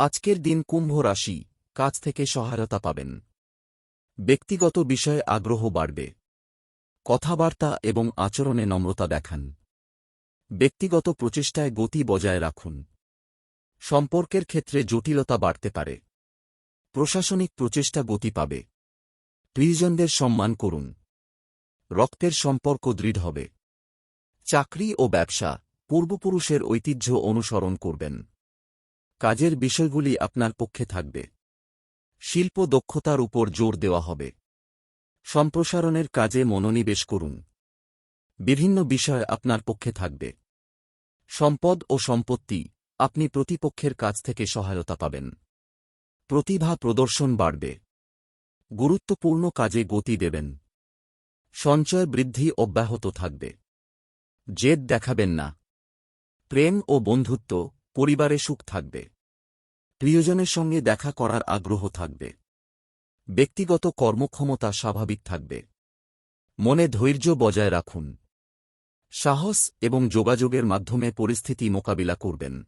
আজকের দিন কুম্ভ রাশি, কাজ থেকে সহায়তা পাবেন। ব্যক্তিগত বিষয়ে আগ্রহ বাড়বে। কথাবার্তা এবং আচরণে নম্রতা দেখান। ব্যক্তিগত প্রচেষ্টায় গতি বজায় রাখুন। সম্পর্কের ক্ষেত্রে জটিলতা বাড়তে পারে। প্রশাসনিক প্রচেষ্টা গতি পাবে। প্রিয়জনদের সম্মান করুন। রক্তের সম্পর্ক দৃঢ় হবে। চাকরি ও ব্যবসা, পূর্বপুরুষের ঐতিহ্য অনুসরণ করবেন। কাজের বিষয়গুলি আপনার পক্ষে থাকবে। শিল্প দক্ষতার উপর জোর দেওয়া হবে। সম্প্রসারণের কাজে মনোনিবেশ করুন। বিভিন্ন বিষয় আপনার পক্ষে থাকবে। সম্পদ ও সম্পত্তি আপনি প্রতিপক্ষের কাছ থেকে সহায়তা পাবেন। প্রতিভা প্রদর্শন বাড়বে। গুরুত্বপূর্ণ কাজে গতি দেবেন। সঞ্চয় বৃদ্ধি অব্যাহত থাকবে। জেদ দেখাবেন না। প্রেম ও বন্ধুত্ব পরিবারে সুখ থাকবে। প্রিয়জনের সঙ্গে দেখা করার আগ্রহ থাকবে। ব্যক্তিগত কর্মক্ষমতা স্বাভাবিক থাকবে। মনে ধৈর্য বজায় রাখুন। সাহস এবং যোগাযোগের মাধ্যমে পরিস্থিতি মোকাবিলা করবেন।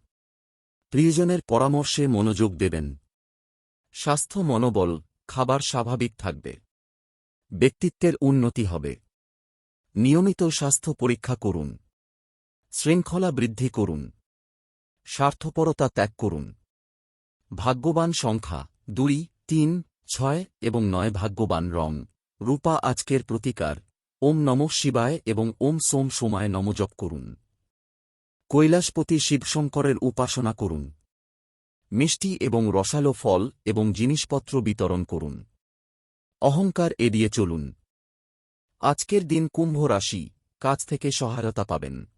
প্রিয়জনের পরামর্শে মনোযোগ দেবেন। স্বাস্থ্য মনোবল, খাবার স্বাভাবিক থাকবে। ব্যক্তিত্বের উন্নতি হবে। নিয়মিত স্বাস্থ্য পরীক্ষা করুন। শৃঙ্খলা বৃদ্ধি করুন। স্বার্থপরতা ত্যাগ করুন। ভাগ্যবান সংখ্যা দুই, তিন, ছয় এবং নয় ভাগ্যবান রং। রূপা আজকের প্রতিকার। ওম নম শিবায় এবং ওম সোম সোমায় নমজপ করুন। কৈলাসপতি শিবশঙ্করের উপাসনা করুন। মিষ্টি এবং রসালো ফল এবং জিনিসপত্র বিতরণ করুন। অহংকার এড়িয়ে চলুন। আজকের দিন কুম্ভ রাশি, কাজ থেকে সহায়তা পাবেন।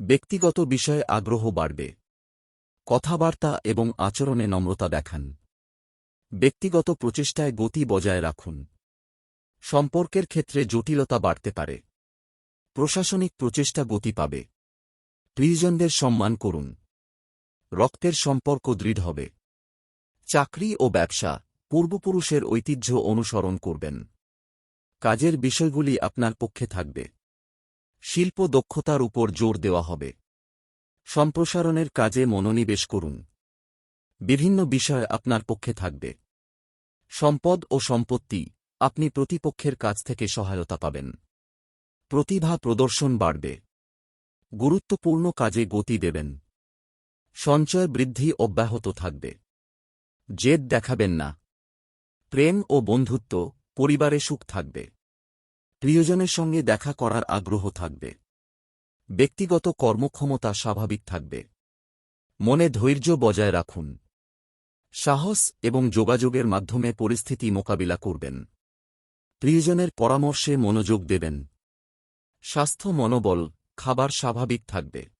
ব্যক্তিগত বিষয়ে আগ্রহ বাড়বে। কথাবার্তা এবং আচরণে নম্রতা দেখান। ব্যক্তিগত প্রচেষ্টায় গতি বজায় রাখুন। সম্পর্কের ক্ষেত্রে জটিলতা বাড়তে পারে। প্রশাসনিক প্রচেষ্টা গতি পাবে। প্রিয়জনদের সম্মান করুন। রক্তের সম্পর্ক দৃঢ় হবে। চাকরি ও ব্যবসা পূর্বপুরুষের ঐতিহ্য অনুসরণ করবেন। কাজের বিষয়গুলি আপনার পক্ষে থাকবে। শিল্প দক্ষতার উপর জোর দেওয়া হবে। সম্প্রসারণের কাজে মনোনিবেশ করুন। বিভিন্ন বিষয় আপনার পক্ষে থাকবে। সম্পদ ও সম্পত্তি আপনি প্রতিপক্ষের কাছ থেকে সহায়তা পাবেন। প্রতিভা প্রদর্শন বাড়বে। গুরুত্বপূর্ণ কাজে গতি দেবেন। সঞ্চয় বৃদ্ধি অব্যাহত থাকবে। জেদ দেখাবেন না। প্রেম ও বন্ধুত্ব পরিবারে সুখ থাকবে। প্রিয়জনের সঙ্গে দেখা করার আগ্রহ থাকবে। ব্যক্তিগত কর্মক্ষমতা স্বাভাবিক থাকবে। মনে ধৈর্য বজায় রাখুন। সাহস এবং যোগাযোগের মাধ্যমে পরিস্থিতি মোকাবিলা করবেন। প্রিয়জনের পরামর্শে মনোযোগ দেবেন। স্বাস্থ্য মনোবল, খাবার স্বাভাবিক থাকবে।